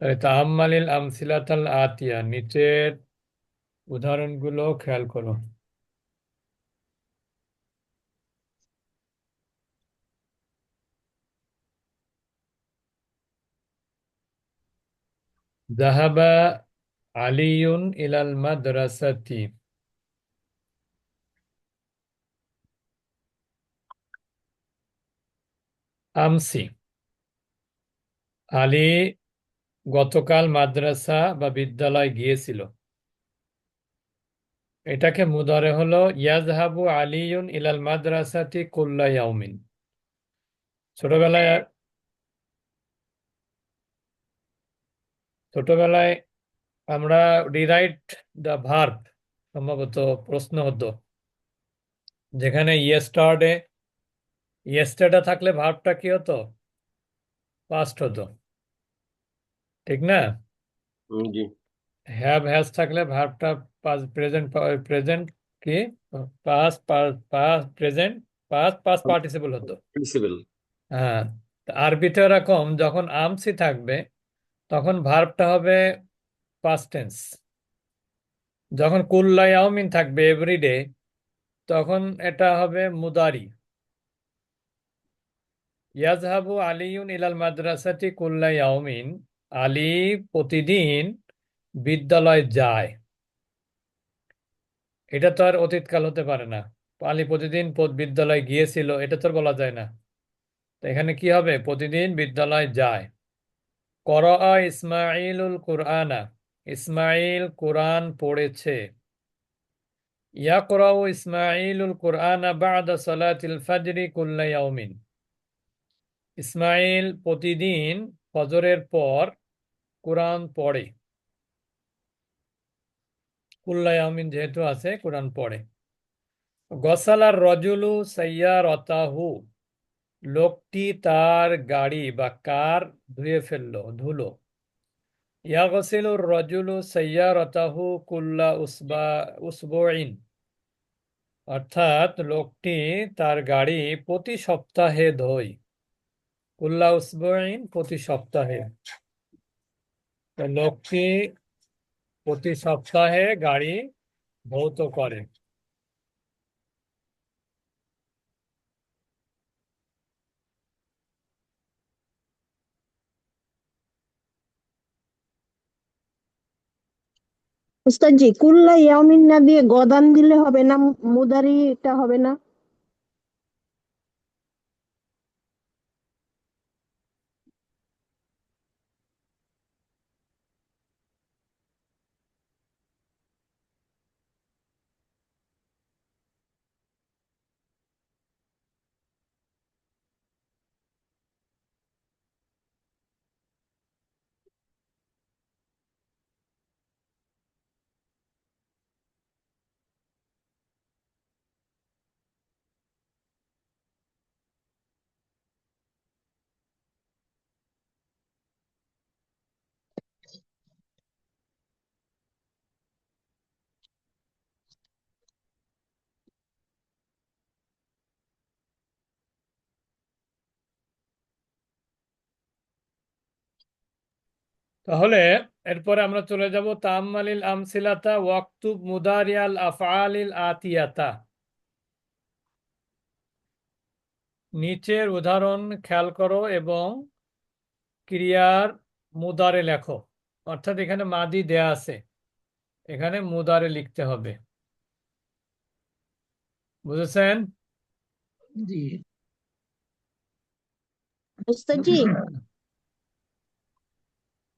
তাহলে তাহাম্মালিল আমসিলাতাল আতিয়া নিচের উদাহরণগুলো খেয়াল করো। জাহাবা আলিউন ইলাল মাদ্রাসাতি। আমসি। আলী গতকাল মাদ্রাসা বা বিদ্যালয় গিয়েছিল। এটাকে মুদারে হলো ইয়াজহাবু আলিউন ইলাল মাদ্রাসাতি কুল্লা ইয়াউমিন। ছোটবেলায় ছোটবেলায় আমরা রিরাইট দ্য ভার্ব সম্ভবত প্রশ্ন হতো, যেখানে ইয়েস্টারডে ইয়েস্টারডে থাকলে ভার্বটা কি হতো? পাস্ট হতো। ঠিক না? জি। হ্যাভ হ্যাজ থাকলে ভার্বটা প্রেজেন্ট প্রেজেন্ট কি? Past past present past past participle হতো। হ্যাঁ আরবিতে এরকম যখন আমসি থাকবে তখন ভার্বটা হবে পাস্ট টেন্স যখন কুল্লা ইয়াউমিন থাকবে এভরিডে তখন এটা হবে মুদারি। ইয়াজহাবু আলিউন ইলাল মাদ্রাসাতি কুল্লা ইয়াউমিন আলী প্রতিদিন বিদ্যালয় যায়। এটা তো আর অতীতকাল হতে পারে না। আলী প্রতিদিন বিদ্যালয় গিয়েছিল, এটা তো বলা যায় না। তো এখানে কি হবে? প্রতিদিন বিদ্যালয় যায়। করআ ইসমাইলুল কুরআনা। ইসমাইল কোরআন পড়েছে। ইয়াকরাউ ইসমাইলুল কুরআনা বাদা সালাতিল ফাজরি কুল্লা ইয়াউমিন। ইসমাইল প্রতিদিন ফজরের পর কোরআন পড়ে। কুল্লা ইয়াউমিন যেহেতু আছে, কোরআন পড়ে। গসালার রজুলু সাইয়ারতাহু, লোকটি তার গাড়ি বা কার ধুয়ে ফেলল, ধুলো। ইয়া ইয়াগসিলুর রজুলু সাইয়ারতাহু কুল্লা উসবা, উসবুইন। অর্থাৎ লোকটি তার গাড়ি প্রতি সপ্তাহে ধোয়। কুল্লা উসবুইন প্রতি সপ্তাহে। তো প্রতি সপ্তাহে গাড়ি ভৌত করে উস্তাদজি কুল্লা ইয়ামিন না দিয়ে গদান দিলে হবে না মুদারি এটা হবে না তাহলে এরপরে আমরা চলে যাব তাম্মালিল আমসিলাতা ওয়াক্তুব মুদারিয়াল আফআলিল আতিয়াতা। নিচের উদাহরণ খেয়াল করো এবং ক্রিয়ার মুদারে লেখো। অর্থাৎ এখানে মাদি দেয়া আছে। এখানে মুদারে লিখতে হবে। বুঝেছেন? জি।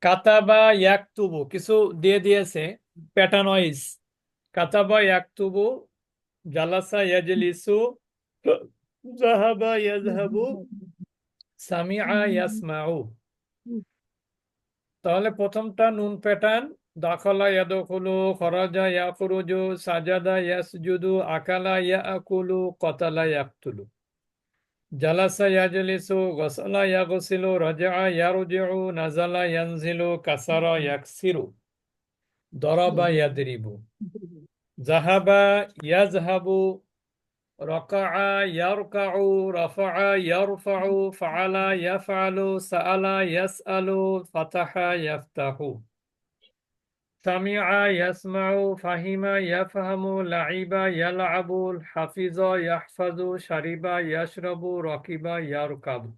কাতাবা ইয়াকতুবু, কিছু দিয়ে দিয়েছে প্যাটার্ন ওয়াইজ কাতাবা ইয়াকতুবু, জালাসা ইয়াজলিসু, জাহাবা ইয়াজহাবু, সামিআ ইয়াসমাউ। তাহলে প্রথমটা নুন প্যাটার্ন, দাখলা ইয়াদখুলু, খরাজা ইয়াখরুজু, সাজাদা ইয়াসজুদু, আকালা ইয়াকুলু, কতালা ইয়াকতুলু। جلس يجلس غسل يغسل رجع يرجع نزل ينزل كسر يكسر ضرب يضرب ذهب يذهب ركع يركع رفع يرفع فعل يفعل سأل يسأل فتح يفتح সামিআ ইয়াসমাউ ফাহিমা ইয়াফহামু লাইবা ইয়ালআবু হাফিজা ইয়াহফাজু শারিবা ইয়াশরাবু রাকিবা ইয়ারকাবু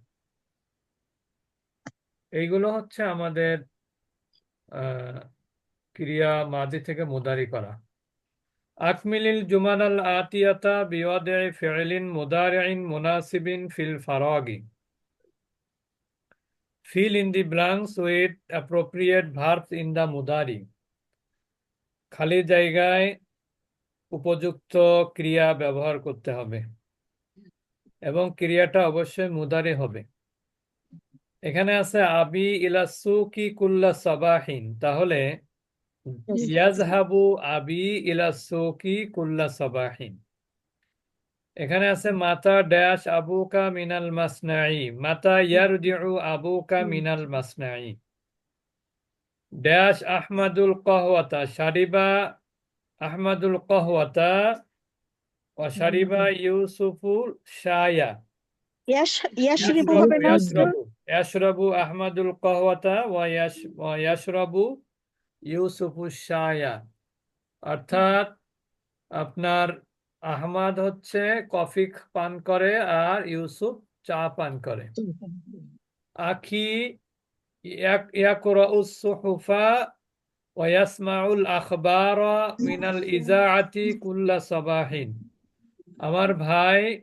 এইগুলো হচ্ছে আমাদের ক্রিয়া মাদি থেকে মুদারি করা। আকমিলিল জুমানাল আতিয়াতা বিওয়াদে ফি'লিন মুদারি'in মুনাসিবিন ফিল ফারাগি। Fill in the blanks with appropriate verbs in the mudari খালি জায়গায় উপযুক্ত ক্রিয়া ব্যবহার করতে হবে এবং ক্রিয়াটা অবশ্যই মুদারি হবে। এখানে আছে আবি ইলা সুকি কুল্লা সাবাহিন। তাহলে ইয়াজহাবু আবি ইলা সুকি কুল্লা সাবাহিন। এখানে আছে মাতা ড্যাশ আবুকা মিনাল মাসনাই মাতা ইয়ারজিউ আবুকা মিনাল মাসনাই ড্যাশ আহমাদুল কহওয়াতা শারিবা আহমাদুল কহওয়াতা ও শারিবা ইউসুফুল শায়া ইয়াশ- হবে ইয়াশরাবু ইয়াশরাবু আহমাদুল কহওয়াতা ওয়া ইয়াশ ওয়া ইয়াশরাবু ইউসুফু শায়া অর্থাৎ আপনার আহমাদ হচ্ছে কফি পান করে আর ইউসুফ চা পান করে। আখি ইয়াক- ইয়াকরাউ সুহুফা ওয়া ইয়াসমাউল আখবারা মিনাল ইজাআতি কুল্লা সাবাহিন আমার ভাই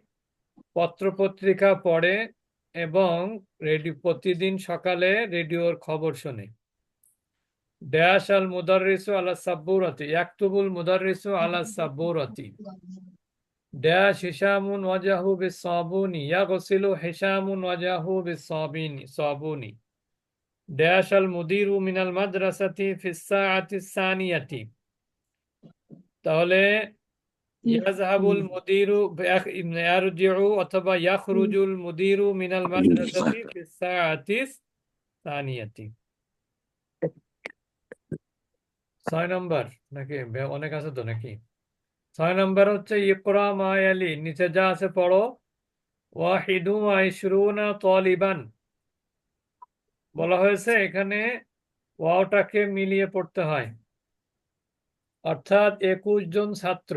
পত্রপত্রিকা পড়ে এবং রেডিও প্রতিদিন সকালে রেডিওর খবর শোনে। ড্যাশ আল মুদাররিসু আলা সাব্বুরাতি, ইয়াকতুবুল মুদাররিসু আলা সাব্বুরাতি। ড্যাশ হিশামুন ওয়াজাহু বিসাবুনি ইয়াগসিলু হিশামুন ওয়াজাহু বিসাবিনি সাবুনি। ড্যাশ আল মুদিরু মিনাল মাদ্রাসাতি ফিস সাআতি সানিয়াতি তাহলে ইয়াজহাবুল মুদিরু ইয়ারজিউ অথবা ইয়াখরুজুল মুদিরু মিনাল মাদ্রাসাতি সানিয়াতি ছয় নম্বর নাকি? অনেক আছে তো নাকি? ছয় নম্বর হচ্ছে ইকরা মায়ালি নিচে যা আছে পড়ো। ওয়াহিদু আইশরুনা তলিবান। বলা হয়েছে এখানে ওয়াওটাকে মিলিয়ে পড়তে হয়। অর্থাৎ একুশ জন ছাত্র।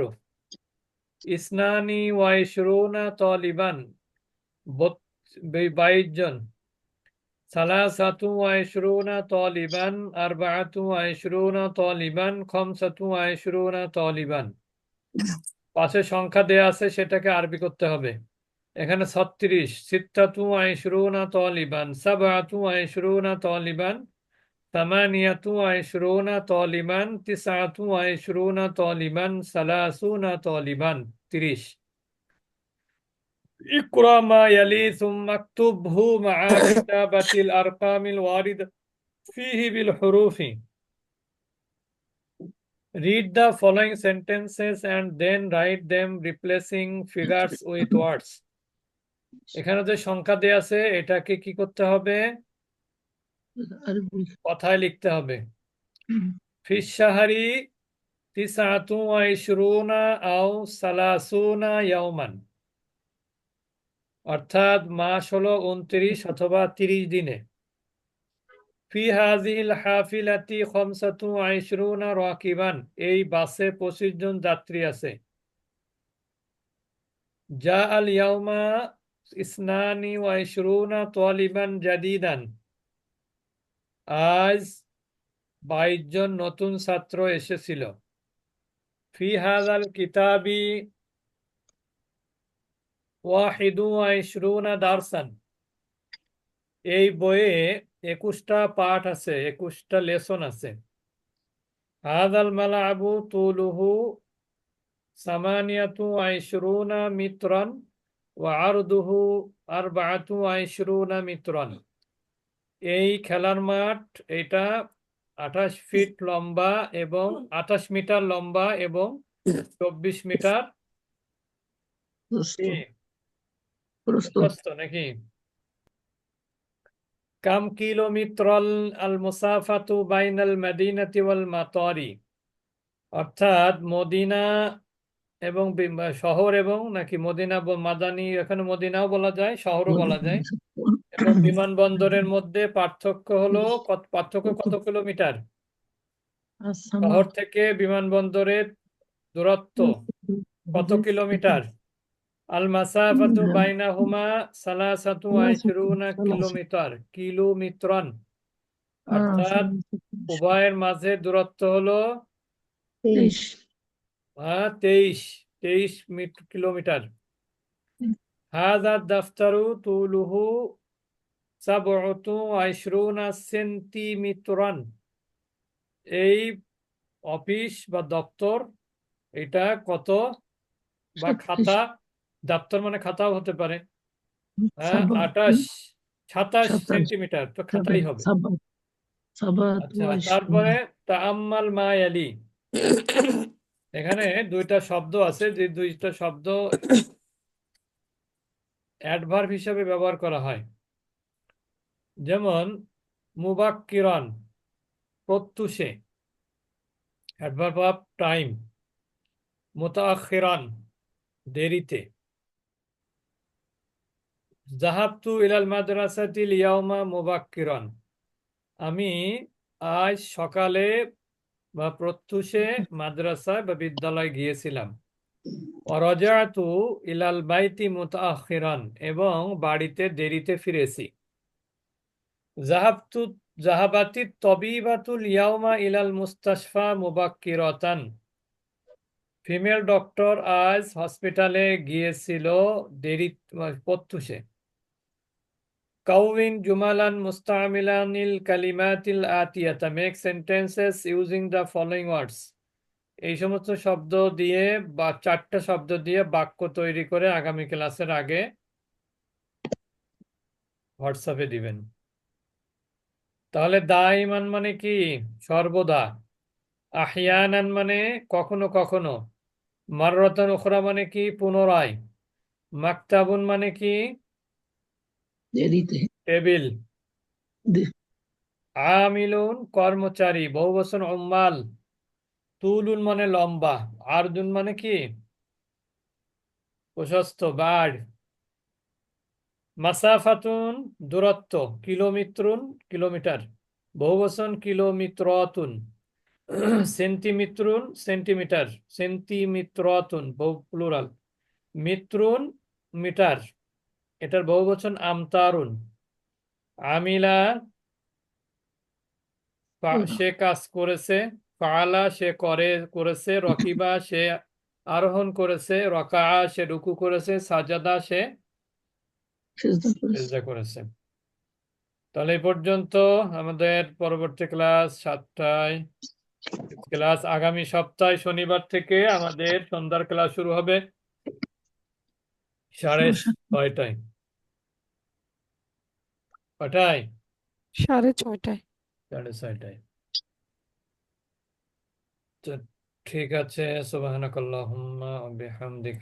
ইসনানি ওয়াইশরুনা তলিবান বাইশ জন। সালাসাতু ওয়াইশরুনা তলিবান, আরবাআতু ওয়াইশরুনা তলিবান, খমসাতু ওয়াইশরুনা তলিবান। পাশে সংখ্যা দেয়া আছে, সেটাকে আরবি করতে হবে। এখানে ছত্রিশ সিত্তাতু আইশরুনা তলিবান সাবআতু আইশরুনা তলিবান তামানিয়াতু আইশরুনা তলিবান তিসআতু আইশরুনা তলিবান সালাসুনা তলিবান তিরিশ اقرأ ما يلي ثم اكتبه مع كتابة الأرقام الواردة فيه بالحروف Read the following sentences and then write them replacing figures with words. এখানে যে সংখ্যা দেয়া আছে এটাকে কি করতে হবে? কথায় লিখতে হবে। ফিস শাহরি তিসআতু ওয়া ইশরুনা আও সালাসুনা ইয়াওমান অর্থাৎ মাস হলো উনত্রিশ অথবা তিরিশ দিনে। ফি হাজিল হাফিলাতি খমসাতু আইশরুনা রাকিবান। এই বাসে পঁচিশ জন যাত্রী আছে। যা আল ইয়াউমা ইসনানি ওয়া ইশরুনা তালিবান জাদিদান আজ বাইশ জন নতুন ছাত্র এসেছিল। ফি হাজাল কিতাবি ওয়াহিদু ওয়া ইশরুনা দারসান। এই বইয়ে একুশটা পাঠ আছে, একুশটা লেসন আছে। হাদাল মালাবু তুলুহু সামানিয়াতু আইশরুনা মিত্রন। ওয়া আরদুহু আরবাআতু আইশরুনা মিত্রন। এই খেলার মাঠ এটা আঠাশ ফিট লম্বা এবং আঠাশ মিটার লম্বা এবং চব্বিশ মিটার। নাকি? কাম কিলোমিত্রল আল মুসাফাতু বাইনাল মদিনাতি ওয়াল মাতারি। অর্থাৎ মদিনা এবং শহর এবং নাকি মদিনা মাদানি এখানে মদিনাও বলা যায় শহরও বলা যায়। এবং বিমানবন্দরের মধ্যে পার্থক্য হলো কত পার্থক্য কত কিলোমিটার? শহর থেকে বিমানবন্দরের দূরত্ব কত কিলোমিটার? আল মাসাফাতু বাইনাহুমা সালাসাতু আইশরুনা কিলোমিটার কিলোমিত্রন অর্থাৎ উভয়ের মাঝে দূরত্ব হলো তেইশ তেইশ তেইশ মিট- কিলোমিটার। হাদা দাফতারু তুলুহু সাবউতু আইশরুনা সেন্টিমিটারান এই অফিস বা দপ্তর এটা কত বা খাতা? দপ্তর মানে খাতাও হতে পারে। হ্যাঁ আঠাশ সাতাশ। সেন্টিমিটার তো খাতাই হবে। আচ্ছা তারপরে তাআম্মাল মা ইয়ালি এখানে দুইটা শব্দ আছে, যে দুইটা শব্দ অ্যাডভার্ব হিসাবে ব্যবহার করা হয়। যেমন, মুবাক্কিরান, প্রত্যুষে অ্যাডভার্ব অফ টাইম মুতাআখিরান, দেরিতে। জাহাবতু ইলাল মাদ্রাসাতিল ইয়াউমা মুবাক্কিরান, আমি আজ সকালে বা প্রত্যুষে মাদ্রাসায় বা বিদ্যালয় গিয়েছিলাম। অরজাতু ইলাল বাইতি মুতাআখিরান এবং বাড়িতে দেরিতে ফিরেছি। জাহাবতু জাহাবাতি তবিবাতুল ইয়াউমা ইলাল মুস্তাশফা মুবাক্কিরাতান। ফিমেল ডক্টর আজ হসপিটালে গিয়েছিল দেরি, প্রত্যুষে। কাউইন জুমালান মুস্তামিলানিল কালিমাতিল আতিয়াতা make sentences using the following words এই সমস্ত শব্দ দিয়ে বা চারটা শব্দ দিয়ে বাক্য তৈরি করে আগামী ক্লাসের আগে হোয়াটসঅ্যাপে দিবেন। তাহলে দাইমান মানে কি? সর্বদা। আহিয়ানান মানে কখনো কখনো। মাররাতান উখরা মানে কি? পুনরায়। মাকতাবুন মানে কি? দেরিতে টেবিল। আমিলুন কর্মচারী বহু বছর উম্মাল। তুলুন মানে লম্বা আরদুন মানে কি? প্রশস্ত বাড়। মাসাফাতুন দূরত্ব কিলোমিত্রুন কিলোমিটার। বহু বচন কিলোমিত্রতুন। সেন্টিমিত্রুন সেন্টিমিটার সেন্টিমিত্রতুন বহু প্লুরাল। মিত্রুন মিটার। এটার বহু বচন আমতারুন আমিলা সে কাজ করেছে ফাআলা সে করে করেছে রকিবা সে আরোহণ করেছে রকা সে রুকু করেছে সাজাদা সে করেছে। তাহলে এই পর্যন্ত আমাদের পরবর্তী ক্লাস সাতটায় ক্লাস আগামী সপ্তাহে শনিবার থেকে আমাদের সন্ধ্যার ক্লাস শুরু হবে সাড়ে ছয়টায়। কটায়? সাড়ে ছয়টায়। সাড়ে ছয়টায়। তো ঠিক আছে সুবহানাকাল্লাহুম্মা ওয়া বিহামদিকা।